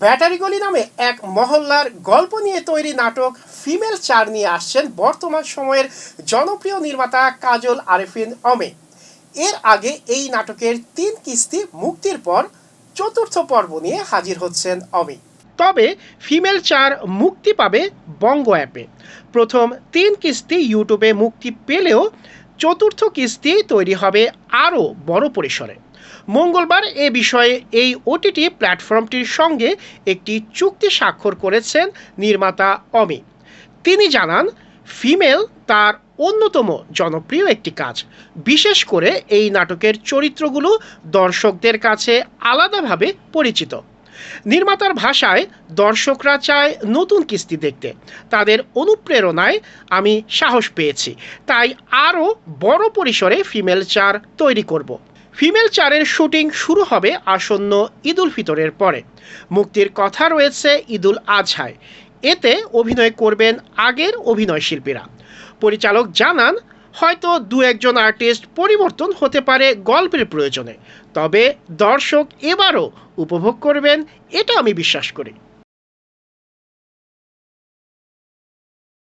ব্যাটারিগলি নামে এক মহল্লার গল্প নিয়ে তৈরি নাটক ফিমেল চার নিয়ে আসছেন বর্তমান সময়ের জনপ্রিয় নির্মাতা কাজল আরেফিন অমে। এর আগে এই নাটকের তিন কিস্তি মুক্তির পর চতুর্থ পর্ব নিয়ে হাজির হচ্ছেন অমে। তবে ফিমেল চার মুক্তি পাবে বঙ্গ অ্যাপে। প্রথম তিন কিস্তি ইউটিউবে মুক্তি পেলেও চতুর্থ কিস্তি তৈরি হবে আরও বড় পরিসরে। মঙ্গলবার এ বিষয়ে এই ওটিটি প্ল্যাটফর্মটির সঙ্গে একটি চুক্তি স্বাক্ষর করেছেন নির্মাতা অমি। তিনি জানান, ফিমেল তার অন্যতম জনপ্রিয় একটি কাজ। বিশেষ করে এই নাটকের চরিত্রগুলো দর্শকদের কাছে আলাদাভাবে পরিচিত। নির্মাতার ভাষায় দর্শকরা চায় নতুন কিস্তি দেখতে। তাদের অনুপ্রেরণায় আমি সাহস পেয়েছি। তাই আরও বড় পরিসরে ফিমেল চার তৈরি করব। ফিমেল চারের শুটিং শুরু হবে আসন্ন ঈদুল ফিতরের পরে। মুক্তির কথা রয়েছে ঈদুল আজহায়। এতে অভিনয় করবেন আগের অভিনয় শিল্পীরা। পরিচালক জানান হয়তো দু একজন আর্টিস্ট পরিবর্তন হতে পারে গল্পের প্রয়োজনে। তবে দর্শক এবারও উপভোগ করবেন, এটা আমি বিশ্বাস করি।